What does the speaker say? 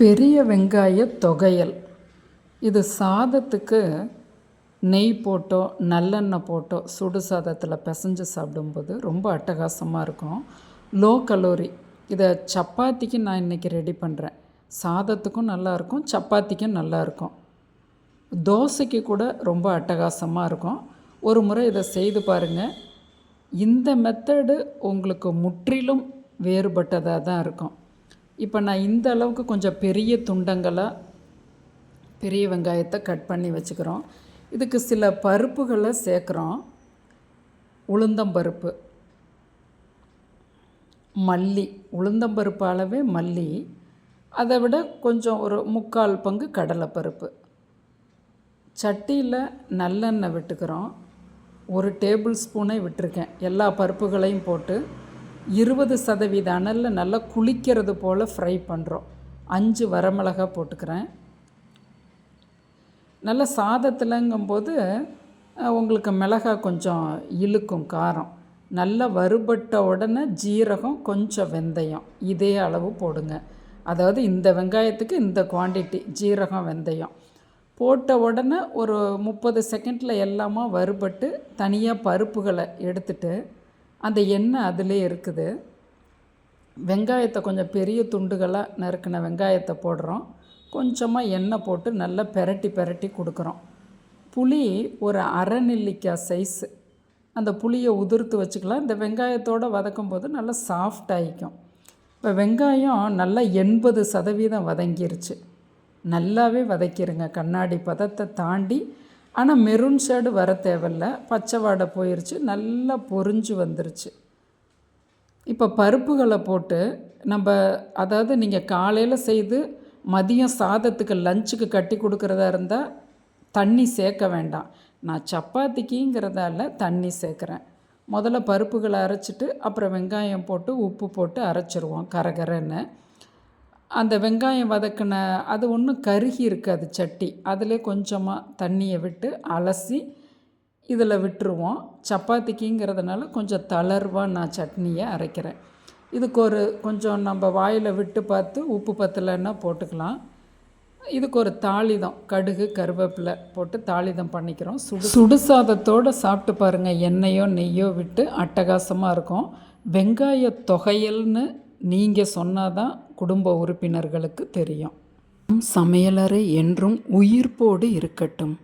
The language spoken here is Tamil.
பெரிய வெங்காய தொகையல். இது சாதத்துக்கு நெய் போட்டோ நல்லெண்ணெய் போட்டோ சுடு சாதத்தில் பிசைஞ்சு சாப்பிடும்போது ரொம்ப அட்டகாசமாக இருக்கும். லோ கலோரி இதை சப்பாத்திக்கு நான் இன்றைக்கி ரெடி பண்ணுறேன் சாதத்துக்கும் நல்லாயிருக்கும் சப்பாத்திக்கும் நல்லாயிருக்கும் தோசைக்கு கூட ரொம்ப அட்டகாசமாக இருக்கும். ஒரு முறை இதை செய்து பாருங்கள் இந்த மெத்தடு உங்களுக்கு முற்றிலும் வேறுபட்டதாக தான் இருக்கும். இப்போ நான் இந்த அளவுக்கு கொஞ்சம் பெரிய துண்டங்களாக பெரிய வெங்காயத்தை கட் பண்ணி வச்சுக்கிறோம். இதுக்கு சில பருப்புகளை சேர்க்குறோம். உளுந்தம்பருப்பு மல்லி உளுந்தம்பருப்பு அளவே மல்லி. அதை விட கொஞ்சம் ஒரு முக்கால் பங்கு கடலைப்பருப்பு. சட்டியில் நல்லெண்ணெய் விட்டுக்கிறோம். ஒரு டேபிள் ஸ்பூனை விட்டுருக்கேன். எல்லா பருப்புகளையும் போட்டு இருபது சதவீத அனலில் நல்லா குளிக்கிறது போல் ஃப்ரை பண்ணுறோம் அஞ்சு வரமிளகா போட்டுக்கிறேன். நல்லா சாதத்தில்ங்கும்போது உங்களுக்கு மிளகா கொஞ்சம் இழுக்கும் காரம். நல்லா வறுபட்ட உடனே ஜீரகம் கொஞ்சம் வெந்தயம். இதே அளவு போடுங்க. அதாவது இந்த வெங்காயத்துக்கு இந்த குவான்டிட்டி ஜீரகம் வெந்தயம். போட்ட உடனே ஒரு முப்பது செகண்டில் எல்லாமா வறுபட்டு தனியாக பருப்புகளை எடுத்துட்டு அந்த எண்ணெய் அதிலே இருக்குது. வெங்காயத்தை கொஞ்சம் பெரிய துண்டுகளாக நறுக்கின வெங்காயத்தை போடுறோம். கொஞ்சமாக எண்ணெய் போட்டு நல்லா பெரட்டி பெரட்டி கொடுக்குறோம். புளி ஒரு அரை நெல்லிக்காய் சைஸு அந்த புளியை உதிர்த்து வச்சுக்கலாம். இந்த வெங்காயத்தோடு வதக்கும் போது நல்லா சாஃப்ட் ஆகிக்கும். இப்போ வெங்காயம் நல்லா எண்பது சதவீதம் வதங்கிருச்சு. நல்லாவே வதக்கிடுங்க கண்ணாடி பதத்தை தாண்டி ஆனால் மெரூன் ஷேடு வர தேவையில்ல. பச்சை வாடை போயிருச்சு. நல்லா பொரிஞ்சு வந்துருச்சு. இப்போ பருப்புகளை போட்டு நம்ம அதாவது நீங்கள் காலையில் செய்து மதியம் சாதத்துக்கு லஞ்சுக்கு கட்டி கொடுக்குறதா இருந்தால் தண்ணி சேர்க்க வேண்டாம். நான் சப்பாத்திக்குங்கிறதால தண்ணி சேர்க்குறேன். முதல்ல பருப்புகளை அரைச்சிட்டு அப்புறம் வெங்காயம் போட்டு உப்பு போட்டு அரைச்சிருவோம். கரகரன்னு. அந்த வெங்காயம் வதக்கின அது ஒன்றும் கருகி இருக்காது சட்டி. அதில் கொஞ்சமாக தண்ணியை விட்டு அலசி இதில் விட்டுருவோம். சப்பாத்திக்குங்கிறதுனால கொஞ்சம் தளர்வாக நான் சட்னியை அரைக்கிறேன். இதுக்கு ஒரு கொஞ்சம் நம்ம வாயில் விட்டு பார்த்து உப்பு பத்தலைன்னா போட்டுக்கலாம். இதுக்கு ஒரு தாளிதம் கடுகு கருவேப்பிலை போட்டு தாளிதம் பண்ணிக்கிறோம். சுடு சுடு சாதத்தோடு சாப்பிட்டு பாருங்கள் எண்ணெயோ நெய்யோ விட்டு அட்டகாசமாக இருக்கும். வெங்காய தொகையல்னு நீங்கள் சொன்னாதான் குடும்ப உறுப்பினர்களுக்கு தெரியும். சமையலறை என்றும் உயிர்ப்போடு இருக்கட்டும்.